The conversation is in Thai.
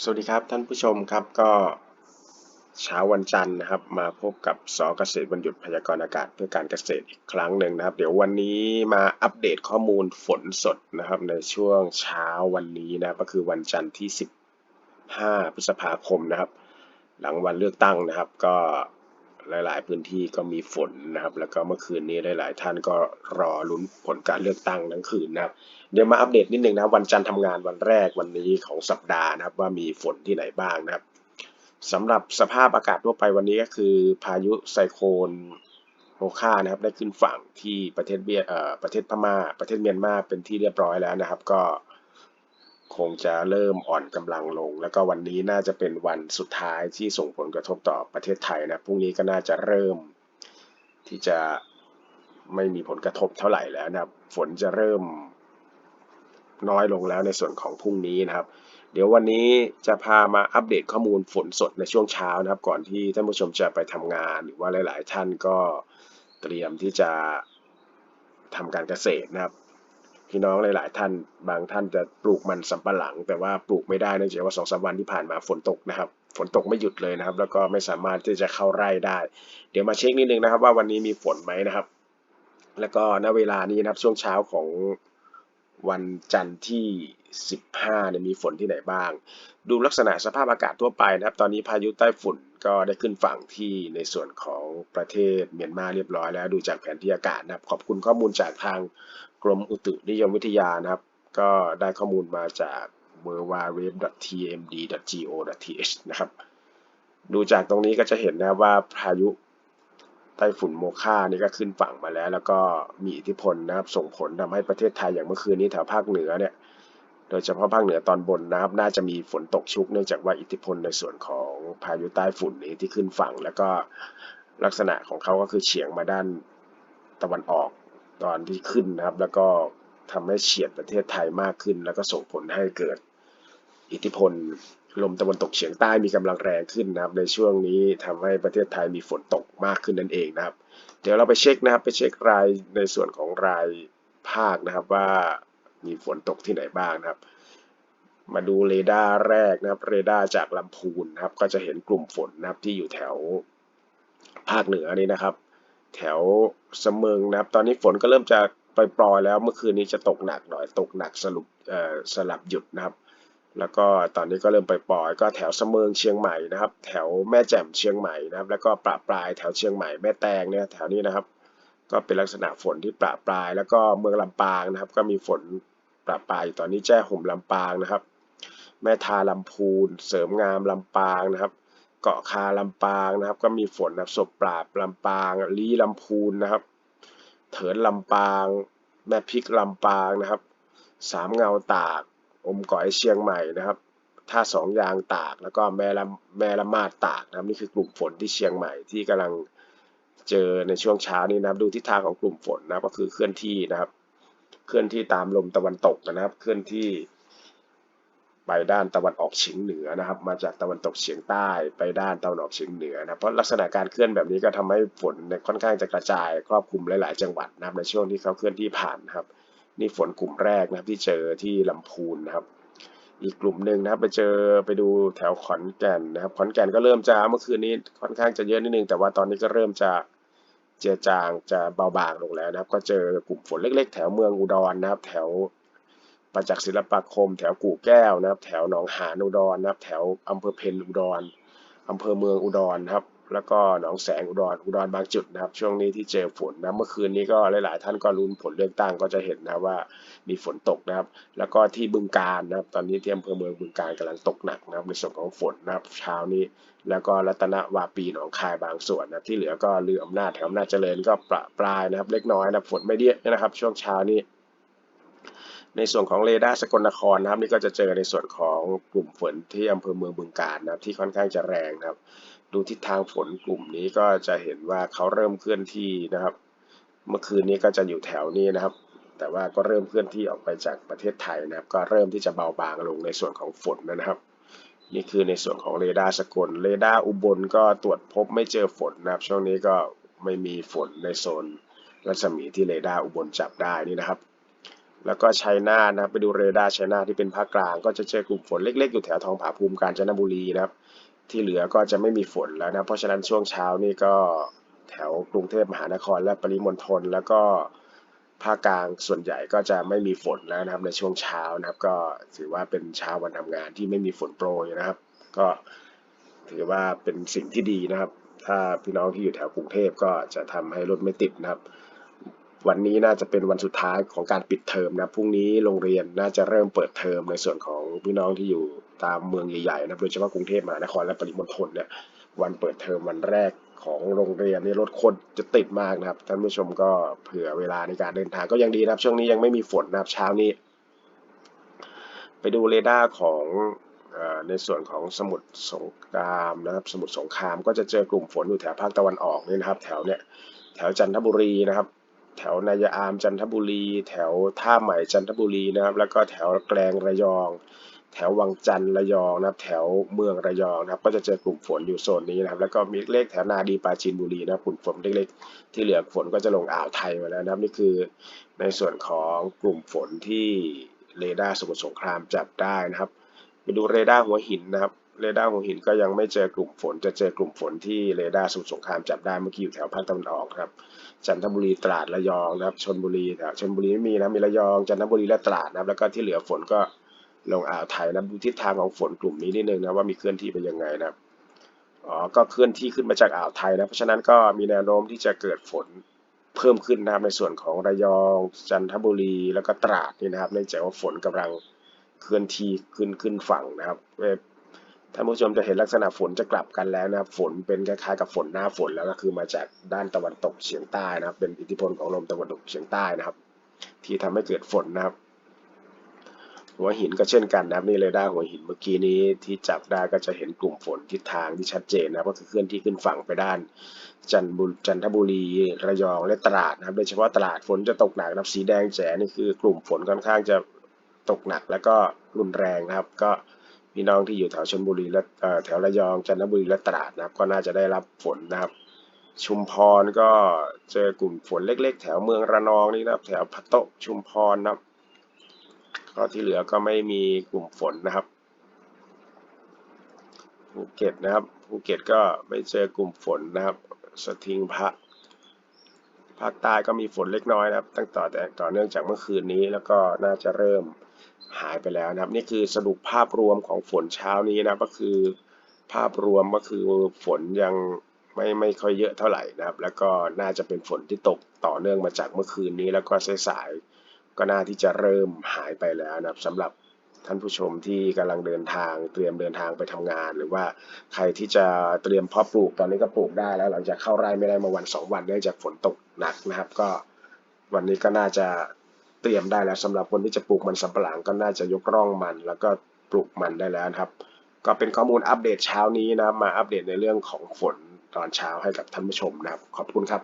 สวัสดีครับท่านผู้ชมครับก็เช้าวันจันทร์นะครับ มาพบกับสเกษตรบรรยุทธ์พยากรณ์อากาศเพื่อการเกษตรอีกครั้งหนึ่งนะครับ เดี๋ยววันนี้มาอัปเดตข้อมูลฝนสดนะครับ ในช่วงเช้าวันนี้นะก็คือวันจันทร์ที่ 15 พฤษภาคมนะครับ หลังวันเลือกตั้งนะครับ ก็ หลาย ๆ พื้นที่ก็มีฝนนะครับ แล้วก็เมื่อคืนนี้หลาย ๆ ท่านก็รอลุ้นผลการเลือกตั้งทั้งคืนนะครับ เดี๋ยวมาอัปเดตนิดนึงนะวันจันทร์ทำงานวันแรกวันนี้ของสัปดาห์นะครับ ว่ามีฝนที่ไหนบ้างนะครับสำหรับสภาพอากาศทั่วไปวันนี้ก็คือ พายุไซโคลนโมคานะครับ ได้ขึ้นฝั่งที่ประเทศเบียเอ่อประเทศพม่า ประเทศเมียนมาเป็นที่เรียบร้อยแล้วนะครับ ก็ คงจะเริ่มอ่อนกำลังลง แล้วก็วันนี้น่าจะเป็นวันสุดท้ายที่ส่งผลกระทบต่อประเทศไทยนะพรุ่งนี้ก็น่าจะเริ่ม ที่จะไม่มีผลกระทบเท่าไหร่แล้วนะครับฝนจะเริ่มน้อยลงแล้วในส่วนของพรุ่งนี้นะครับ เดี๋ยววันนี้จะพามาอัปเดตข้อมูลฝนสดในช่วงเช้านะครับ ก่อนที่ท่านผู้ชมจะไปทำงาน หรือว่าหลาย ๆ ท่านก็เตรียมที่จะทำการเกษตรนะครับ พี่น้องหลาย ๆ ท่านบางท่านจะปลูกมันสำปะหลัง แต่ว่าปลูกไม่ได้เนื่องจากว่าสองสามวันที่ผ่านมาฝนตกนะครับ ฝนตกไม่หยุดเลยนะครับ แล้วก็ไม่สามารถที่จะเข้าไร่ได้ เดี๋ยวมาเช็คนิดนึงนะครับ ว่าวันนี้มีฝนไหมนะครับ แล้วก็ณเวลานี้นะครับช่วงเช้าของ วันจันทร์ที่ 15เนี่ยมีฝนที่ไหนบ้าง ดูลักษณะสภาพอากาศทั่วไปนะครับ ตอนนี้พายุใต้ฝุ่นก็ได้ขึ้นฝั่งที่ในส่วนของประเทศเมียนมาเรียบร้อยแล้ว ดูจากแผนที่อากาศนะครับ ขอบคุณข้อมูลจากทางกรมอุตุนิยมวิทยานะครับ ก็ได้ข้อมูลมาจาก w w w t m d g o t h นะครับ ดูจากตรงนี้ก็จะเห็นนะว่าพายุ ต้ฝุ่นโมคานี่ก็ขึ้นฝั่งมาแล้ว แล้วก็มีอิทธิพลนะครับ ส่งผลทำให้ประเทศไทยอย่างเมื่อคืนนี้แถวภาคเหนือเนี่ยโดยเฉพาะภาคเหนือตอนบนนะครับ น่าจะมีฝนตกชุกเนื่องจากว่าอิทธิพลในส่วนของพายุใต้ฝุ่นนี้ที่ขึ้นฝั่ง แล้วก็ลักษณะของเขาก็คือเฉียงมาด้านตะวันออกตอนที่ขึ้นนะครับ แล้วก็ทำให้เฉียดประเทศไทยมากขึ้น แล้วก็ส่งผลให้เกิดอิทธิพล ลมตะวันตกเฉียงใต้มีกำลังแรงขึ้นนะครับในช่วงนี้ทำให้ประเทศไทยมีฝนตกมากขึ้นนั่นเองนะครับ เดี๋ยวเราไปเช็คนะครับไปเช็ครายในส่วนของรายภาคนะครับว่ามีฝนตกที่ไหนบ้างนะครับ มาดูเรดาร์แรกนะครับเรดาร์จากลำพูนนะครับ ก็จะเห็นกลุ่มฝนนะครับที่อยู่แถวภาคเหนือนี้นะครับ แถวเสมิงนะครับ ตอนนี้ฝนก็เริ่มจะปล่อยๆแล้วเมื่อคืนนี้จะตกหนักหน่อยตกหนักสรุปสลับหยุดนะครับ แล้วก็ตอนนี้ก็เริ่มไปปล่อยก็แถวเสมิงเชียงใหม่นะครับ แถวแม่แจ่มเชียงใหม่นะครับ แล้วก็ปราปลายแถวเชียงใหม่แม่แตงเนี่ยแถวนี้นะครับ ก็เป็นลักษณะฝนที่ปราปลาย แล้วก็เมืองลำปางนะครับ ก็มีฝนปราปลายตอนนี้แจ้ห่มลำปางนะครับ แม่ทาลำพูน เสริมงามลำปางนะครับ เกาะคาลำปางนะครับ ก็มีฝนนะครับศพปราบลำปางลี้ลำพูนนะครับ เถินลำปาง แม่พริกลำปางนะครับ สามเงาตาก อมก๋อยเชียงใหม่นะครับท่าสองยางตากแล้วก็แม่ละแม่ละมาดตากนะครับนี่คือกลุ่มฝนที่เชียงใหม่ที่กำลังเจอในช่วงเช้านี้นะครับ ดูทิศทางของกลุ่มฝนนะก็คือเคลื่อนที่นะครับ เคลื่อนที่ตามลมตะวันตกนะครับ เคลื่อนที่ไปด้านตะวันออกเฉียงเหนือนะครับ มาจากตะวันตกเฉียงใต้ไปด้านตะวันออกเฉียงเหนือนะเพราะลักษณะการเคลื่อนแบบนี้ก็ทำให้ฝนค่อนข้างจะกระจายครอบคลุมหลาย ๆ จังหวัดนะครับในช่วงที่เขาเคลื่อนที่ผ่านนะครับ นี่ฝนกลุ่มแรกนะครับที่เจอที่ลำพูนนะครับ อีกกลุ่มหนึ่งนะครับไปเจอไปดูแถวขอนแก่นนะครับ ขอนแก่นก็เริ่มจะเมื่อคืนนี้ค่อนข้างจะเยอะนิดนึง แต่ว่าตอนนี้ก็เริ่มจะเจือจางจะเบาบางลงแล้วนะครับ ก็เจอกลุ่มฝนเล็ก ๆ แถวเมืองอุดรนะครับ แถวประจักษ์ศิลปาคม แถวกู่แก้วนะครับ แถวหนองหานอุดรนะครับ แถวอำเภอเพนอุดรอำเภอเมืองอุดรนะครับ แล้วก็หนองแสงอุดรอุดรบางจุดนะครับช่วงนี้ที่เจอฝนนะเมื่อคืนนี้ก็หลาย ๆ ท่านก็ลุ้นผลเลือกตั้งก็จะเห็นนะว่ามีฝนตกนะครับ แล้วก็ที่บึงการนะครับตอนนี้ที่อำเภอเมืองบึงการกำลังตกหนักนะครับในส่วนของฝนนะครับเช้านี้ แล้วก็รัตนวาปีหนองคายบางส่วนนะที่เหลือก็เรืออำนาจแถวอำนาจเจริญก็ประปรายนะครับ เล็กน้อยนะฝนไม่เยอะนะครับ ช่วงเช้านี้ ในส่วนของเรดาร์สกลนครนะครับ นี่ก็จะเจอในส่วนของกลุ่มฝนที่อำเภอเมืองบึงการนะครับ ที่ค่อนข้างจะแรงนะครับ ดูทิศทางฝนกลุ่มนี้ก็จะเห็นว่าเขาเริ่มเคลื่อนที่นะครับ เมื่อคืนนี้ก็จะอยู่แถวนี้นะครับ แต่ว่าก็เริ่มเคลื่อนที่ออกไปจากประเทศไทยนะครับ ก็เริ่มที่จะเบาบางลงในส่วนของฝนนะครับ นี่คือในส่วนของเรดาร์สกลเรดาร์อุบลก็ตรวจพบไม่เจอฝนนะครับ ช่วงนี้ก็ไม่มีฝนในโซนรัศมีที่เรดาร์อุบลจับได้นี่นะครับ แล้วก็ชัยนาทนะครับไปดูเรดาร์ชัยนาทที่เป็นภาคกลาง ก็จะเจอกลุ่มฝนเล็ก ๆ อยู่แถวทองผาภูมิกาญจนบุรีนะครับ ที่เหลือก็จะไม่มีฝนแล้วนะเพราะฉะนั้นช่วงเช้านี่ก็แถวกรุงเทพมหานครและปริมณฑลแล้วก็ภาคกลางส่วนใหญ่ก็จะไม่มีฝนแล้วนะครับในช่วงเช้านะครับ ก็ถือว่าเป็นเช้าวันทำงานที่ไม่มีฝนโปรยนะครับ ก็ถือว่าเป็นสิ่งที่ดีนะครับ ถ้าพี่น้องที่อยู่แถวกรุงเทพก็จะทำให้รถไม่ติดนะครับ วันนี้น่าจะเป็นวันสุดท้ายของการปิดเทอมนะพรุ่งนี้โรงเรียนน่าจะเริ่มเปิดเทอมในส่วนของพี่น้องที่อยู่ตามเมืองใหญ่ๆนะโดยเฉพาะกรุงเทพมหานครและปริมณฑลเนี่ยวันเปิดเทอมวันแรกของโรงเรียนนี่รถคนจะติดมากนะครับท่านผู้ชมก็เผื่อเวลาในการเดินทางก็ยังดีนะครับ ช่วงนี้ยังไม่มีฝนนะครับเช้านี้ ไปดูเรดาร์ของในส่วนของสมุทรสงครามนะครับ สมุทรสงครามก็จะเจอกลุ่มฝนอยู่แถวภาคตะวันออกนี่นะครับ แถวเนี้ยแถวจันทบุรีนะครับ แถวนายามจันทบุรี แถวท่าใหม่จันทบุรีนะครับ แล้วก็แถวแกลงระยอง แถววังจันระยองนะครับ แถวเมืองระยองนะครับ ก็จะเจอกลุ่มฝนอยู่โซนนี้นะครับ แล้วก็มีเลขแถวนาดีปราจีนบุรีนะครับกลุ่มฝนเล็กๆที่เหลือฝนก็จะลงอ่าวไทยมาแล้วนะครับ นี่คือในส่วนของกลุ่มฝนที่เรดาร์สมุทรสงครามจับได้นะครับ ไปดูเรดาร์หัวหินนะครับ เรดาร์หัวหินก็ยังไม่เจอกลุ่มฝน จะเจอกลุ่มฝนที่เรดาร์สมุทรสงครามจับได้เมื่อกี้อยู่แถวภาคตะวันออกครับ จันทบุรีตราดระยองนะครับชนบุรีแถวชนบุรีไม่มีนะมีระยองจันทบุรีและตราดนะครับแล้วก็ที่เหลือฝนก็ลงอ่าวไทยนะดูทิศทางของฝนกลุ่มนี้นิดนึงนะว่ามีเคลื่อนที่ไปยังไงนะครับอ๋อก็เคลื่อนที่ขึ้นมาจากอ่าวไทยนะเพราะฉะนั้นก็มีแนวโน้มที่จะเกิดฝนเพิ่มขึ้นนะครับในส่วนของระยองจันทบุรีแล้วก็ตราดนี่นะครับเนื่องจากว่าฝนกำลังเคลื่อนที่ขึ้นขึ้นฝั่งนะครับ ท่านผู้ชมจะเห็นลักษณะฝนจะกลับกันแล้วนะครับ ฝนเป็นคล้ายๆกับฝนหน้าฝนแล้วก็คือมาจากด้านตะวันตกเฉียงใต้นะครับ เป็นอิทธิพลของลมตะวันตกเฉียงใต้นะครับ ที่ทำให้เกิดฝนนะครับ หัวหินก็เช่นกันนะครับนี่เรดาร์หัวหินเมื่อกี้นี้ที่จับได้ก็จะเห็นกลุ่มฝนทิศทางที่ชัดเจนนะก็คือเคลื่อนที่ขึ้นฝั่งไปด้าน จันทบุจันทบุรีระยองและตราดนะครับโดยเฉพาะตราดฝนจะตกหนักนะครับสีแดงแจ๋นี่คือกลุ่มฝนค่อนข้างจะตกหนักแล้วก็รุนแรงนะครับ ก็ พี่น้องที่อยู่แถวชลบุรีและแถวระยองจันทบุรีและตราดนะครับก็น่าจะได้รับฝนนะครับ ชุมพรก็เจอกลุ่มฝนเล็ก ๆ แถวเมืองระนองนี่นะครับ แถวพะโตชุมพรนะครับ ก็ที่เหลือก็ไม่มีกลุ่มฝนนะครับภูเก็ตนะครับภูเก็ตก็ไม่เจอกลุ่มฝนนะครับ สทิงพระภาคใต้ก็มีฝนเล็กน้อยนะครับ ตั้งต่อแต่ต่อเนื่องจากเมื่อคืนนี้แล้วก็น่าจะเริ่ม หายไปแล้วนะครับ นี่คือสรุปภาพรวมของฝนเช้านี้นะก็คือภาพรวมก็คือฝนยังไม่ไม่ค่อยเยอะเท่าไหร่นะครับ แล้วก็น่าจะเป็นฝนที่ตกต่อเนื่องมาจากเมื่อคืนนี้ แล้วก็สายๆก็น่าที่จะเริ่มหายไปแล้วนะครับสำหรับท่านผู้ชมที่กำลังเดินทางเตรียมเดินทางไปทำงาน หรือว่าใครที่จะเตรียมเพาะปลูกตอนนี้ก็ปลูกได้แล้วหลังจากเข้าไร่ไม่ได้มาวันสองวันเนื่องจากฝนตกหนักนะครับ ก็วันนี้ก็น่าจะ เตรียมได้แล้วสำหรับคนที่จะปลูกมันสำปะหลังก็น่าจะยกร่องมัน แล้วก็ปลูกมันได้แล้วครับ ก็เป็นข้อมูลอัปเดตเช้านี้นะครับมาอัปเดตในเรื่องของฝนตอนเช้าให้กับท่านผู้ชมนะครับ ขอบคุณครับ